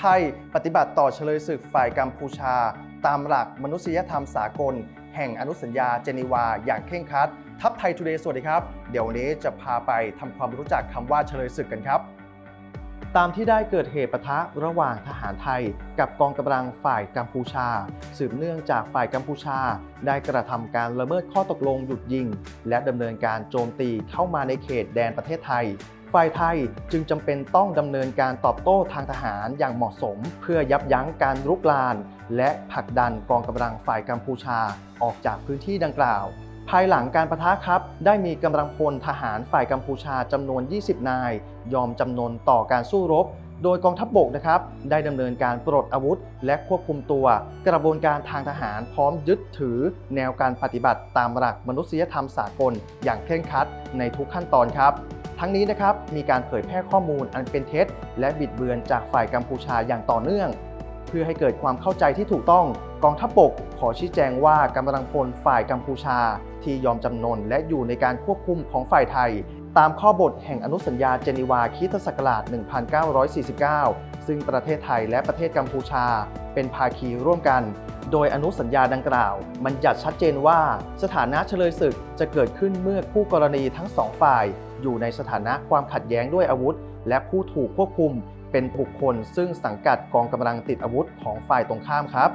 ไทยปฏิบัติต่อเฉลยศึกฝ่ายกัมพูชา ตามหลักมนุษยธรรมสากล แห่งอนุสัญญาเจนีวา อย่างเคร่งครัด ทัพไทยทูเดย์สวัสดีครับ เดี๋ยววันนี้จะพาไปทำความรู้จักคำว่าเฉลยศึกกันครับ ตามที่ได้เกิดเหตุปะทะระหว่างทหารไทย กับกองกำลังฝ่ายกัมพูชา สืบเนื่องจากฝ่ายกัมพูชา ได้กระทำการละเมิดข้อตกลงหยุดยิง และดำเนินการโจมตีเข้ามาในเขตแดนประเทศไทยฝ่ายไทยจึงจำเป็นต้องดำเนินการตอบโต้ทางทหารอย่างเหมาะสม เพื่อยับยั้งการรุกราน และผลักดันกองกำลังฝ่ายกัมพูชาออกจากพื้นที่ดังกล่าว ภายหลังการประทะครับ ได้มีกำลังพลทหารฝ่ายกัมพูชาจำนวน 20 นาย ยอมจำนนต่อการสู้รบ โดยกองทัพบบกนะครับ ได้ดำเนินการปลดอาวุธ และควบคุมตัว กระบวนการทางทหารพร้อมยึดถือ แนวการปฏิบัติตามหลักมนุษยธรรมสากล อย่างเคร่งครัดในทุกขั้นตอนครับทั้งนี้นะครับมีการเผยแพร่ข้อมูลอันเป็นเท็จ และบิดเบือนจากฝ่ายกัมพูชาอย่างต่อเนื่อง เพื่อให้เกิดความเข้าใจที่ถูกต้อง กองทัพบกขอชี้แจงว่ากำลังพลฝ่ายกัมพูชา ที่ยอมจำนนและอยู่ในการควบคุมของฝ่ายไทย ตามข้อบทแห่งอนุสัญญาเจนีวาคริสตศักราช 1949 ซึ่งประเทศไทยและประเทศกัมพูชา เป็นภาคีร่วมกัน โดยอนุสัญญาดังกล่าว มันจัดชัดเจนว่าสถานะเฉลยศึกจะเกิดขึ้นเมื่อคู่กรณีทั้งสองฝ่าย อยู่ในสถานะความขัดแย้งด้วยอาวุธ และผู้ถูกควบคุม เป็นบุคคลซึ่งสังกัดกองกำลังติดอาวุธของฝ่ายตรงข้ามครับ